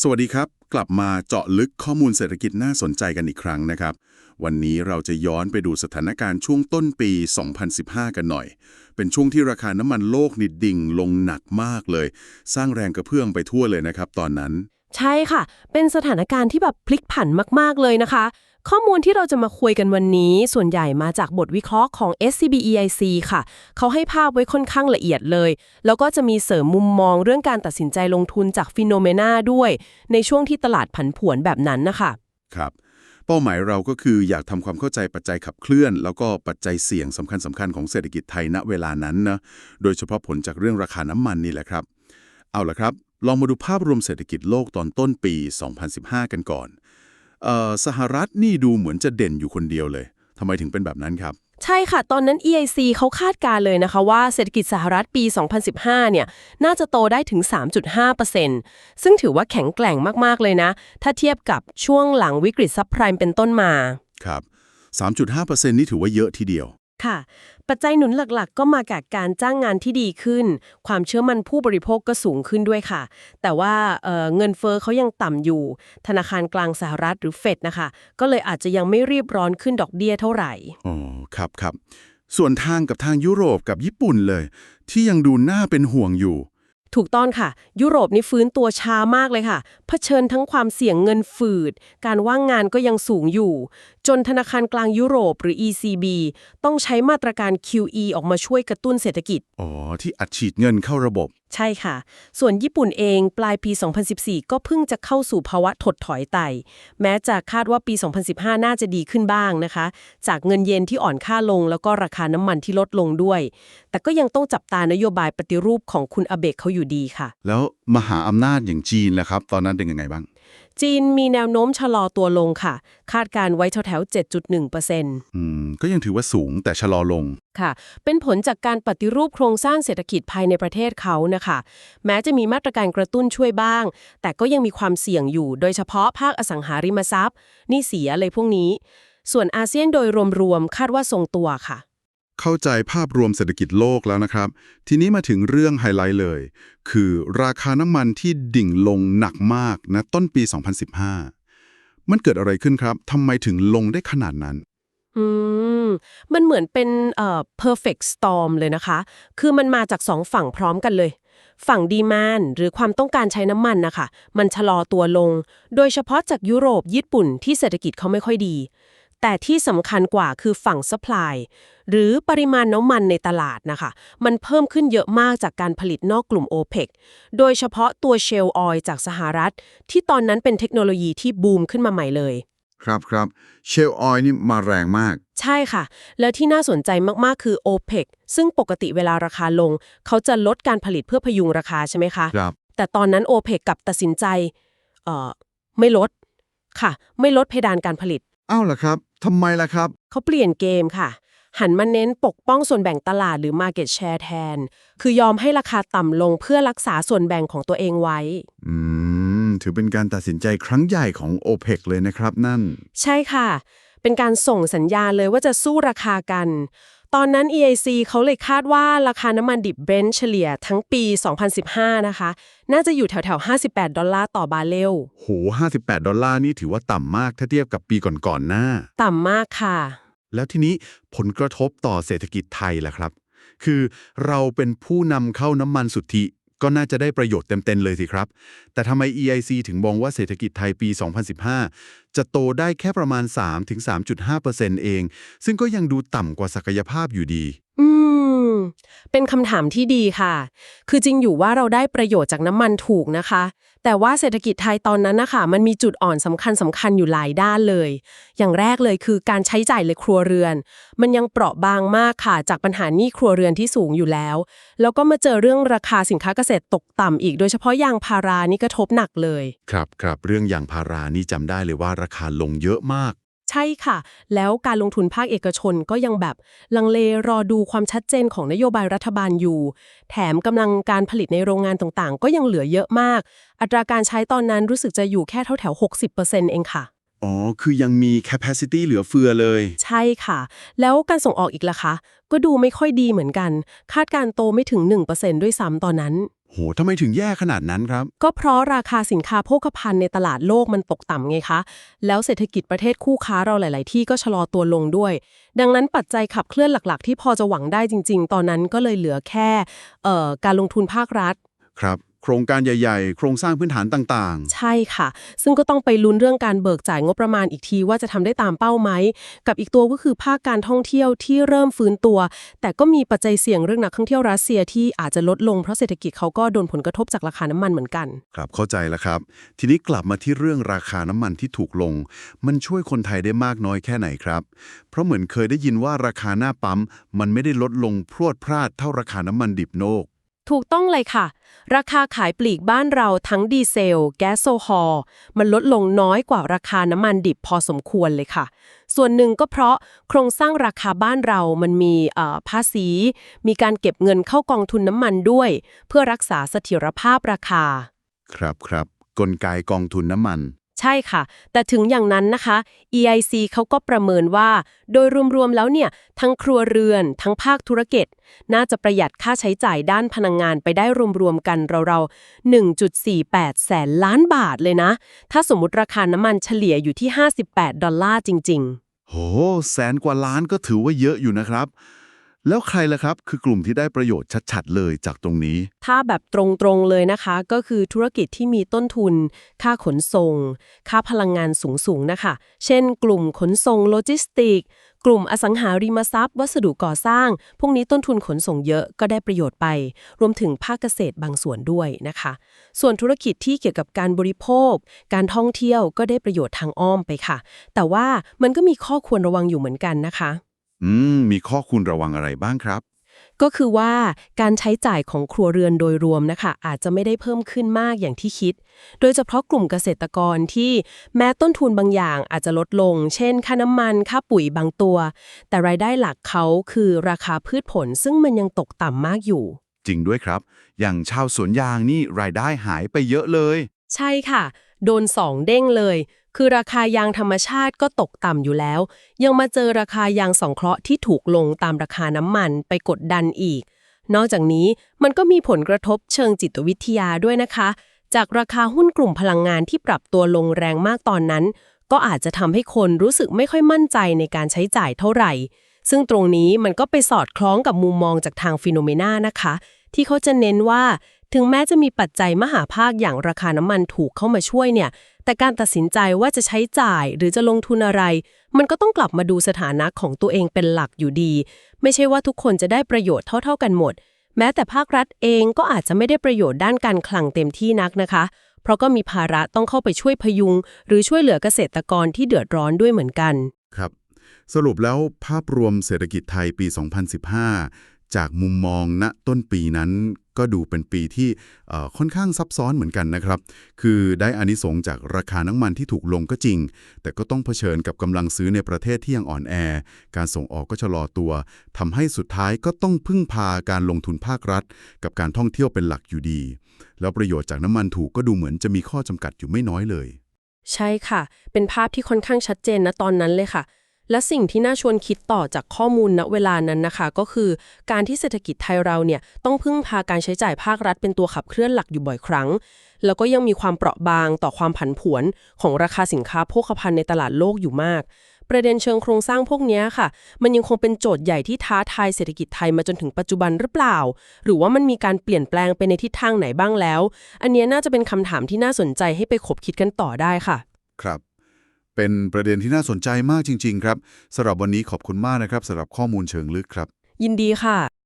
สวัสดีครับ กลับมาเจาะลึกข้อมูลเศรษฐกิจน่าสนใจกันอีกครั้งนะครับ วันนี้เราจะย้อนไปดูสถานการณ์ช่วงต้นปี 2015 กันหน่อย เป็นช่วงที่ราคาน้ำมันโลกนิดดิ่งลงหนักมากเลย สร้างแรงกระเพื่อมไปทั่วเลยนะครับ ตอนนั้น ใช่ค่ะ เป็นสถานการณ์ที่แบบพลิกผันมาก ๆ เลยนะคะ ข้อมูลที่เราจะมาคุยกันวันนี้ ส่วนใหญ่มาจากบทวิเคราะห์ของ SCB EIC ค่ะ เขาให้ภาพไว้ค่อนข้างละเอียดเลย แล้วก็จะมีเสริมมุมมองเรื่องการตัดสินใจลงทุนจากฟิโนเมนาด้วย ในช่วงที่ตลาดผันผวนแบบนั้นนะคะครับเป้าหมายเราก็คืออยากทำความเข้าใจปัจจัยขับเคลื่อน แล้วก็ปัจจัยเสี่ยงสำคัญสคัญๆของเศรษฐกิจไทยณเวลานั้นนะโดยเฉพาะผลจากเรื่องราคาน้ำมันนี่แหละครับ เอาละครับ ลองมาดูภาพรวมเศรษฐกิจโลกตอนต้นปี 2015 กันก่อน สหรัฐนี่ดูเหมือนจะเด่นอยู่คนเดียวเลยทำไมถึงเป็นแบบนั้นครับ ใช่ค่ะ ตอนนั้น EIC เขาคาดการณ์เลยนะคะว่าเศรษฐกิจสหรัฐปี 2015 เนี่ย น่าจะโตได้ถึง 3.5%ซึ่งถือว่าแข็งแกร่งมาก ๆ เลยนะ ถ้าเทียบกับช่วงหลังวิกฤตซับไพรม์เป็นต้นมา ครับ 3.5%นี่ถือว่าเยอะทีเดียว ค่ะ ปัจจัยหนุนหลักๆ ก็มาจากการจ้างงานที่ดีขึ้น ความเชื่อมั่นผู้บริโภคก็สูงขึ้นด้วยค่ะ แต่ว่าเเงินเฟอ้อเขายังต่ำอยู่ ธนาคารกลางสหรัฐหรือเฟดนะคะ ก็เลยอาจจะยังไม่รีบร้อนขึ้นดอกเบี้ยเท่าไหร่ อ๋อ ครับครับ ส่วนทางกับทางยุโรปกับญี่ปุ่นเลย ที่ยังดูน่าเป็นห่วงอยู่ ถูกต้องค่ะ ยุโรปนี่ฟื้นตัวช้ามากเลยค่ะเผชิญทั้งความเสี่ยงเงินฝืด การว่างงานก็ยังสูงอยู่ จนธนาคารกลางยุโรปหรือ ECB ต้องใช้มาตรการ QE ออกมาช่วยกระตุ้นเศรษฐกิจ อ๋อ ที่อัดฉีดเงินเข้าระบบ ใช่ค่ะ ส่วนญี่ปุ่นเองปลายปี 2014 ก็เพิ่งจะเข้าสู่ภาวะถดถอยไต่ แม้จะคาดว่าปี 2015 น่าจะดีขึ้นบ้างนะคะ จากเงินเยนที่อ่อนค่าลง แล้วก็ราคาน้ำมันที่ลดลงด้วย แต่ก็ยังต้องจับตานโยบายปฏิรูปของคุณอเบกเขาอยู่ดีค่ะ แล้วมหาอำนาจอย่างจีนล่ะครับ ตอนนั้นเป็นยังไงบ้าง จีนมีแนวโน้มชะลอตัวลงค่ะ คาดการไว้แถวๆ7.1%อืม ก็ยังถือว่าสูงแต่ชะลอลง ค่ะ เป็นผลจากการปฏิรูปโครงสร้างเศรษฐกิจภายในประเทศเขานะคะ แม้จะมีมาตรการกระตุ้นช่วยบ้าง แต่ก็ยังมีความเสี่ยงอยู่ โดยเฉพาะภาคอสังหาริมทรัพย์หนี่เสียอะไรพวกนี้ ส่วนอาเซียนโดยรวมๆคาดว่าทรงตัวค่ะ เข้าใจภาพรวมเศรษฐกิจโลกแล้วนะครับ ทีนี้มาถึงเรื่องไฮไลท์เลย คือราคาน้ำมันที่ดิ่งลงหนักมากนะต้นปี 2015 มันเกิดอะไรขึ้นครับทำไมถึงลงได้ขนาดนั้นอืม มันเหมือนเป็นเอ่อ perfect storm เลยนะคะ คือมันมาจากสองฝั่งพร้อมกันเลย ฝั่งดีมานหรือความต้องการใช้น้ำมันนะคะ มันชะลอตัวลง โดยเฉพาะจากยุโรปญี่ปุ่นที่เศรษฐกิจเขาไม่ค่อยดี แต่ที่สำคัญกว่าคือฝั่ง supply หรือปริมาณน้ำมันในตลาดนะคะ มันเพิ่มขึ้นเยอะมากจากการผลิตนอกกลุ่ม OPEC โดยเฉพาะตัวเชลออยจากสหรัฐ ที่ตอนนั้นเป็นเทคโนโลยีที่บูมขึ้นมาใหม่เลย ครับครับเชลออยนี่มาแรงมาก ใช่ค่ะ แล้วที่น่าสนใจมาก ๆ คือ OPEC ซึ่งปกติเวลาราคาลง เขาจะลดการผลิตเพื่อพยุงราคาใช่ไหมคะครับแต่ตอนนั้น OPEC กลับตัดสินใจ เอ่อ ไม่ลดค่ะ ไม่ลดเพดานการผลิต อ้าวเหรอครับทำไมล่ะครับ เขาเปลี่ยนเกมค่ะ หันมาเน้นปกป้องส่วนแบ่งตลาดหรือ Market Share แทน คือยอมให้ราคาต่ำลงเพื่อรักษาส่วนแบ่งของตัวเองไว้ อืม ถือเป็นการตัดสินใจครั้งใหญ่ของ OPEC เลยนะครับนั่น ใช่ค่ะ เป็นการส่งสัญญาณเลยว่าจะสู้ราคากัน ตอนนั้น EIC เขาเลยคาดว่าราคาน้ำมันดิบเบรนท์เฉลี่ยทั้งปี 2015 นะคะ น่าจะอยู่แถวๆ 58 ดอลลาร์ต่อบาร์เรล โห 58 ดอลลาร์นี่ถือว่าต่ำมากถ้าเทียบกับปีก่อนๆหน้า ต่ำมากค่ะ แล้วทีนี้ผลกระทบต่อเศรษฐกิจไทยล่ะครับ คือเราเป็นผู้นำเข้าน้ำมันสุทธิ ก็น่าจะได้ประโยชน์เต็ม ๆ เลยสิครับ แต่ทำไม EIC ถึงมองว่าเศรษฐกิจไทยปี 2015 จะโตได้แค่ประมาณ 3-3.5%เอง ซึ่งก็ยังดูต่ำกว่าศักยภาพอยู่ดี อืม เป็นคำถามที่ดีค่ะ คือจริงอยู่ว่าเราได้ประโยชน์จากน้ำมันถูกนะคะ แต่ว่าเศรษฐกิจไทยตอนนั้นนะคะมันมีจุดอ่อนสำคัญสำคัญอยู่หลายด้านเลย อย่างแรกเลยคือการใช้จ่ายในครัวเรือน มันยังเปราะบางมากค่ะ จากปัญหาหนี้ครัวเรือนที่สูงอยู่แล้ว แล้วก็มาเจอเรื่องราคาสินค้าเกษตรตกต่ำอีก โดยเฉพาะยางพารานี่กระทบหนักเลย ครับครับเรื่องยางพารานี่จำได้เลยว่าราคาลงเยอะมาก ใช่ค่ะ แล้วการลงทุนภาคเอกชนก็ยังแบบลังเลรอดูความชัดเจนของนโยบายรัฐบาลอยู่ แถมกำลังการผลิตในโรงงานต่างๆ ก็ยังเหลือเยอะมาก อัตราการใช้ตอนนั้นรู้สึกจะอยู่แค่แถวๆ60%เองค่ะอ๋อ คือยังมี capacity เหลือเฟือเลย ใช่ค่ะ แล้วการส่งออกอีกล่ะคะ ก็ดูไม่ค่อยดีเหมือนกัน คาดการณ์โตไม่ถึง 1%ด้วยซ้ำตอนนั้น โโหทำไมถึงแย่ขนาดนั้นครับ ก็เพราะราคาสินค้าโภคภัณฑ์ในตลาดโลกมันตกต่ำไงคะ แล้วเศรษฐกิจประเทศคู่ค้าเราหลาย ๆ ที่ก็ชะลอตัวลงด้วย ดังนั้นปัจจัยขับเคลื่อนหลัก ๆ ที่พอจะหวังได้จริง ๆ ตอนนั้นก็เลยเหลือแค่เอ่อการลงทุนภาครัฐ ครับ โครงการใหญ่ๆ โครงสร้างพื้นฐานต่างใช่ค่ะ ซึ่งก็ต้องไปลุ้นเรื่องการเบิกจ่ายงบประมาณอีกทีว่าจะทำได้ตามเป้าไหม กับอีกตัวก็คือภาคการท่องเที่ยวที่เริ่มฟื้นตัว แต่ก็มีปัจจัยเสี่ยงเรื่องนักท่องเที่ยวรัสเซียที่อาจจะลดลงเพราะเศรษฐกิจเขาก็โดนผลกระทบจากราคาน้ำมันเหมือนกันๆครับ เข้าใจแล้วครับ ทีนี้กลับมาที่เรื่องราคาน้ำมันที่ถูกลง มันช่วยคนไทยได้มากน้อยแค่ไหนครับ เพราะเหมือนเคยได้ยินว่าราคาหน้าปั๊มมันไม่ได้ลดลงพรวดพราดเท่าราคาน้ำมันดิบโลก ถูกต้องเลยค่ะ ราคาขายปลีกบ้านเราทั้งดีเซล แก๊สโซฮอลมันลดลงน้อยกว่าราคาน้ำมันดิบพอสมควรเลยค่ะ ส่วนหนึ่งก็เพราะโครงสร้างราคาบ้านเรามันมีเอ่อภาษี มีการเก็บเงินเข้ากองทุนน้ำมันด้วย เพื่อรักษาเสถียรภาพราคา ครับครับกลไกกองทุนน้ำมัน ใช่ค่ะ แต่ถึงอย่างนั้นนะคะ EIC เขาก็ประเมินว่า โดยรวมๆแล้วเนี่ย ทั้งครัวเรือน ทั้งภาคธุรกิจ น่าจะประหยัดค่าใช้จ่ายด้านพลังงานไปได้รวมๆกันเราๆ1.48 แสนล้านบาทเลยนะ ถ้าสมมติราคาน้ำมันเฉลี่ยอยู่ที่ 58 ดอลลาร์จริง ๆ โห แสนกว่าล้านก็ถือว่าเยอะอยู่นะครับ แล้วใครล่ะครับคือกลุ่มที่ได้ประโยชน์ชัดๆ เลยจากตรงนี้ ถ้าแบบตรงๆเลยนะคะ ก็คือธุรกิจที่มีต้นทุน ค่าขนส่ง ค่าพลังงานสูงๆนะคะ เช่น กลุ่มขนส่งโลจิสติก กลุ่มอสังหาริมทรัพย์ วัสดุก่อสร้าง พวกนี้ต้นทุนขนส่งเยอะก็ได้ประโยชน์ไป รวมถึงภาคเกษตรบางส่วนด้วยนะคะ ส่วนธุรกิจที่เกี่ยวกับการบริโภค การท่องเที่ยวก็ได้ประโยชน์ทางอ้อมไปค่ะ แต่ว่ามันก็มีข้อควรระวังอยู่เหมือนกันนะคะ อืม มีข้อคุณระวังอะไรบ้างครับ ก็คือว่าการใช้จ่ายของครัวเรือนโดยรวมนะคะ อาจจะไม่ได้เพิ่มขึ้นมากอย่างที่คิด โดยเฉพาะกลุ่มเกษตรกรที่แม้ต้นทุนบางอย่างอาจจะลดลง เช่น ค่าน้ำมัน ค่าปุ๋ยบางตัว แต่รายได้หลักเขาคือราคาพืชผลซึ่งมันยังตกต่ำมากอยู่ จริงด้วยครับ อย่างชาวสวนยางนี่รายได้หายไปเยอะเลย ใช่ค่ะ โดนสองเด้งเลย คือราคายางธรรมชาติก็ตกต่ำอยู่แล้ว ยังมาเจอราคายางสองเคราะห์ที่ถูกลงตามราคาน้ำมันไปกดดันอีก นอกจากนี้มันก็มีผลกระทบเชิงจิตวิทยาด้วยนะคะ จากราคาหุ้นกลุ่มพลังงานที่ปรับตัวลงแรงมากตอนนั้น ก็อาจจะทำให้คนรู้สึกไม่ค่อยมั่นใจในการใช้จ่ายเท่าไหร่ ซึ่งตรงนี้มันก็ไปสอดคล้องกับมุมมองจากทางฟิโนเมนานะคะ ที่เขาจะเน้นว่า ถึงแม้จะมีปัจจัยมหาภาคอย่างราคาน้ำมันถูกเข้ามาช่วยเนี่ย แต่การตัดสินใจว่าจะใช้จ่ายหรือจะลงทุนอะไร มันก็ต้องกลับมาดูสถานะของตัวเองเป็นหลักอยู่ดี ไม่ใช่ว่าทุกคนจะได้ประโยชน์เท่า ๆ กันหมด แม้แต่ภาครัฐเองก็อาจจะไม่ได้ประโยชน์ด้านการคลังเต็มที่นักนะคะ เพราะก็มีภาระต้องเข้าไปช่วยพยุง หรือช่วยเหลือเกษตรกรที่เดือดร้อนด้วยเหมือนกันครับ สรุปแล้วภาพรวมเศรษฐกิจไทยปี 2015 จากมุมมองณต้นปีนั้น ก็ดูเป็นปีที่ค่อนข้างซับซ้อนเหมือนกันนะครับ คือได้อานิสงส์จากราคาน้ำมันที่ถูกลงก็จริง แต่ก็ต้องเผชิญกับกำลังซื้อในประเทศที่ยังอ่อนแอ การส่งออกก็ชะลอตัวทำให้สุดท้ายก็ต้องพึ่งพาการลงทุนภาครัฐ กับการท่องเที่ยวเป็นหลักอยู่ดี แล้วประโยชน์จากน้ำมันถูกก็ดูเหมือนจะมีข้อจำกัดอยู่ไม่น้อยเลย ใช่ค่ะ เป็นภาพที่ค่อนข้างชัดเจนนะตอนนั้นเลยค่ะ และสิ่งที่น่าชวนคิดต่อจากข้อมูลณเวลานั้นนะคะ ก็คือการที่เศรษฐกิจไทยเราเนี่ยต้องพึ่งพาการใช้จ่ายภาครัฐเป็นตัวขับเคลื่อนหลักอยู่บ่อยครั้ง แล้วก็ยังมีความเปราะบางต่อความผันผวนของราคาสินค้าโภคภัณฑ์ในตลาดโลกอยู่มาก ประเด็นเชิงโครงสร้างพวกนี้ค่ะ มันยังคงเป็นโจทย์ใหญ่ที่ท้าทายเศรษฐกิจไทยมาจนถึงปัจจุบันหรือเปล่า หรือว่ามันมีการเปลี่ยนแปลงไปในทิศทางไหนบ้างแล้ว อันนี้น่าจะเป็นคำถามที่น่าสนใจให้ไปขบคิดกันต่อได้ค่ะ ครับ เป็นประเด็นที่น่าสนใจมากจริง ๆ ครับสำหรับวันนี้ขอบคุณมากนะครับสำหรับข้อมูลเชิงลึกครับ ยินดีค่ะ